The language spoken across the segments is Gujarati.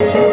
Yeah.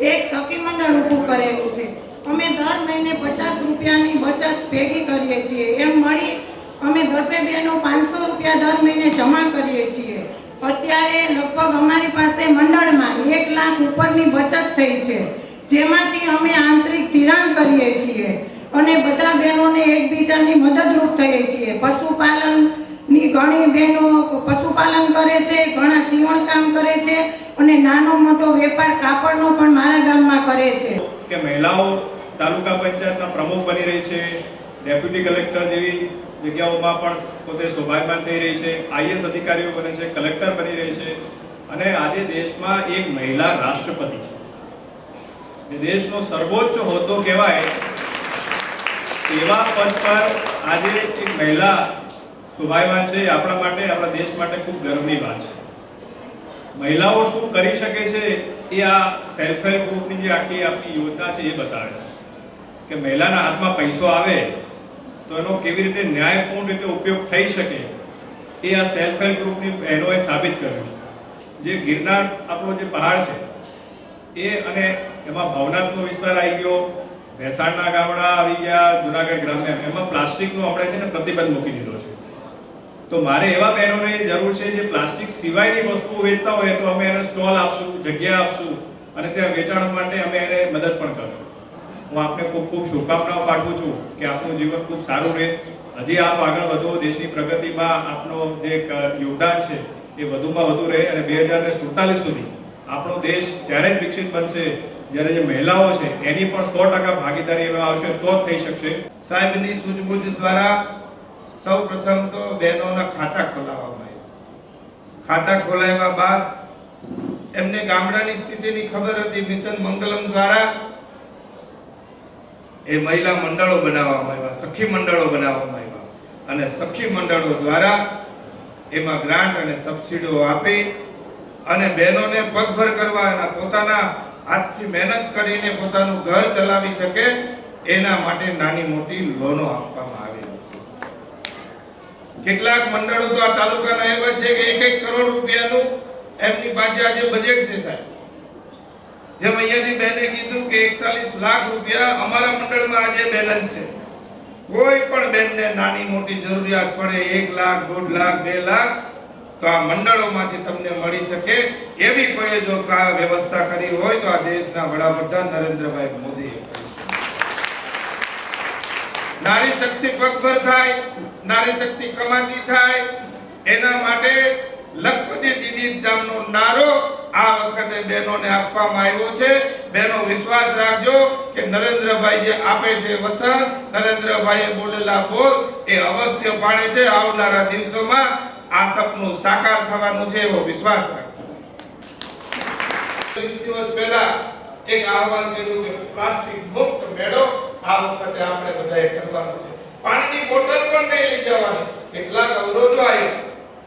એક સખી મંડળ ઊભું કરેલું છે. અમે દર મહિને પચાસ રૂપિયાની બચત ભેગી કરીએ છીએ. એમ મળી અમે દસે બહેનો પાંચસો રૂપિયા દર મહિને જમા કરીએ છીએ. અત્યારે લગભગ અમારી પાસે મંડળમાં એક લાખ ઉપરની બચત થઈ છે. જેમાંથી અમે આંતરિક ધિરાણ કરીએ છીએ. અને બધા બહેનોને એકબીજાની મદદરૂપ થઈએ છીએ. પશુપાલનની ઘણી બહેનો પશુપાલન કરે છે, ઘણા સીવણ કામ કરે છે અને નાનો મોટો વેપાર કાપડનો પણ મારા ગામમાં કરે છે. કે મહિલાઓ તાલુકા પંચાયતના પ્રમુખ બની રહી છે, ડેપ્યુટી કલેક્ટર જેવી જગ્યાઓમાં પણ પોતે શોભાયમાન થઈ રહી છે આઈએસ અધિકારીઓ બને છે, કલેક્ટર બની રહી છે અને આજે દેશમાં એક મહિલા રાષ્ટ્રપતિ છે. જે દેશનો સર્વોચ્ચ હોદ્દો કહેવાય, એવા પદ પર આજે એક મહિલા શોભાયમાન છે, આપણા માટે, આપણા દેશ માટે ખૂબ ગર્વની વાત છે. મહિલાઓ શું કરી શકે છે એ આ સેલ્ફ હેલ્પ ગ્રુપની જે આખી આપણી યોજના છે એ બતાવે છે. કે મહિલાના હાથમાં પૈસો આવે, તો એનો કેવી રીતે ન્યાયપૂર્ણ રીતે ઉપયોગ થઈ શકે એ આ સેલ્ફ હેલ્પ ગ્રુપની બહેનોએ સાબિત કર્યું છે. જે ગિરનાર આપણો જે પહાડ છે, એ અને એમાં ભવનાથનો વિસ્તાર આવી ગયો, ભેસાણના ગામડા આવી ગયા, જુનાગઢ ગ્રામ્ય, એમાં પ્લાસ્ટિકનો આપણે છે ને પ્રતિબંધ મૂકી દીધો છે. તો મારે એવા બહેનોને જરૂર છે જે પ્લાસ્ટિક સિવાયની વસ્તુઓ વેચતા હોય તો અમે એને સ્ટોલ આપશું, જગ્યા આપશું અને ત્યાં વેચાણ માટે અમે એને મદદ પણ કરશું. હું આપને ખૂબ ખૂબ શુભકામનાઓ પાઠવું છું કે આપનું જીવન ખૂબ સારું રહે. હજી આપ આગળ વધો, દેશની પ્રગતિમાં આપનો જે યોગદાન છે એ વધુમાં વધુ રહે અને બે હજાર સુડતાલીસ સુધી આપણો દેશ ત્યારે જ વિકસિત બનશે. જ્યારે જે મહિલાઓ છે એની પણ સો ટકા ભાગીદારી એમાં આવશે તો જ થઈ શકશે. સાહેબની સૂઝબૂઝ દ્વારા સૌ પ્રથમ તો બહેનોના ખાતા ખોલાવવામાં આવ્યા. ખાતા ખોલાવ્યા બાદ એમને ગામડાની સ્થિતિની ખબર હતી. મિશન મંગલમ દ્વારા એ મહિલા મંડળો બનાવવામાં આવ્યા, સખી મંડળો બનાવવામાં આવ્યા. અને સખી મંડળો દ્વારા એમાં ગ્રાન્ટ અને સબસિડીઓ આપી અને બહેનોને પગભર કરવા અને પોતાના હાથથી મહેનત કરીને પોતાનું ઘર ચલાવી શકે એના માટે નાની મોટી લોનો આપવામાં આવી. કેટલાક મંડળો તો આ તાલુકાના એવા છે કે એક એક કરોડ રૂપિયાનું એમની પાસે આજે બજેટ છે સાહેબ. જેમ અહીંયાથી બેને કીધું કે 41 લાખ રૂપિયા અમારા મંડળમાં આજે બેલેન્સ છે. કોઈ પણ બેનને નાની મોટી જરૂરિયાત પડે, એક લાખ, દોઢ લાખ, બે લાખ, તો આ મંડળોમાંથી તમને મળી શકે એવી કોઈ જો કા વ્યવસ્થા કરી હોય તો આ દેશના વડાપ્રધાન નરેન્દ્રભાઈ મોદીએ. નારી શક્તિ પગભર થાય, નારી શક્તિ કમાતી થાય, એના માટે લખપતિ દીદી જામનો નારો આ વખતે બહેનોને આપવામાં આવ્યો છે. બહેનો, વિશ્વાસ રાખજો કે નરેન્દ્રભાઈ જે આપે છે વસન, નરેન્દ્રભાઈએ બોલેલા બોલ એ અવશ્ય પાડે છે આવનારા દિવસોમાં. આ સપનું સાકાર થવાનું છે એવો વિશ્વાસ રાખજો. વીસ દિવસ પહેલા એક આહવાન કર્યું કે પ્લાસ્ટિક મુક્ત મેળો આ વખતે આપણે બધાએ કરવાનું છે. પાણીની બોટલ પણ નહીં લઈ જવાની. કેટલાક અવરોધો આવ્યા.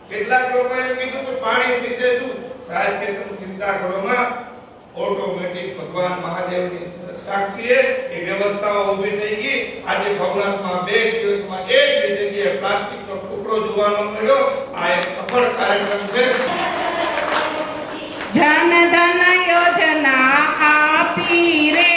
કેટલાક લોકો એમ કીધું કે પાણી પીશે શું? સાહેબ, કે તમે ચિંતા કરો માં ઓટોમેટિક ભગવાન મહાદેવની સાક્ષીએ એ વ્યવસ્થાઓ ઊભી થઈ ગઈ. આજે ભવનાથમાં બે દિવસમાં એક બે જગ્યાએ પ્લાસ્ટિકનો ટુકડો જોવાનો મળ્યો. આ એક સફળ કાર્યક્રમ છે. જનધન યોજના આપી રે